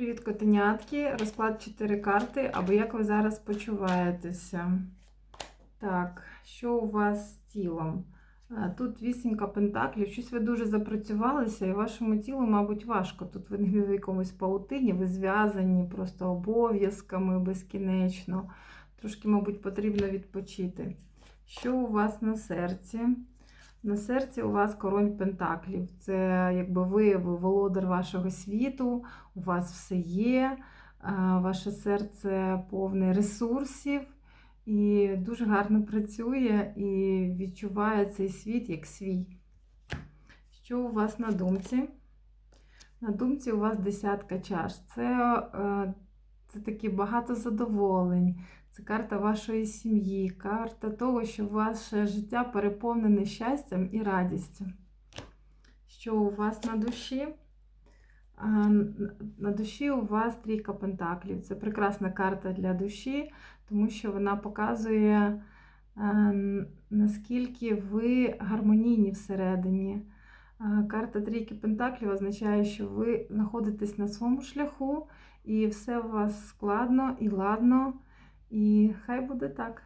Привіт, котенятки. Розклад 4 карти, або як ви зараз почуваєтеся. Так, що у вас з тілом? Тут вісімка пентаклів, щось ви дуже запрацювалися, і вашому тілу, мабуть, важко. Тут ви не в якомусь паутині, ви зв'язані просто обов'язками безкінечно. Трошки, мабуть, потрібно відпочити. Що у вас на серці? На серці у вас король пентаклів. Це якби ви, володар вашого світу, у вас все є, ваше серце повне ресурсів і дуже гарно працює і відчуває цей світ як свій. Що у вас на думці? На думці у вас десятка чаш. Це, е, це такі багато задоволень. Це карта вашої сім'ї, карта того, що ваше життя переповнене щастям і радістю. Що у вас на душі? На душі у вас трійка пентаклів. Це прекрасна карта для душі, тому що вона показує, е, наскільки ви гармонійні всередині. Карта трійки пентаклів означає, що ви знаходитесь на своєму шляху, і все у вас складно і ладно. І хай буде так.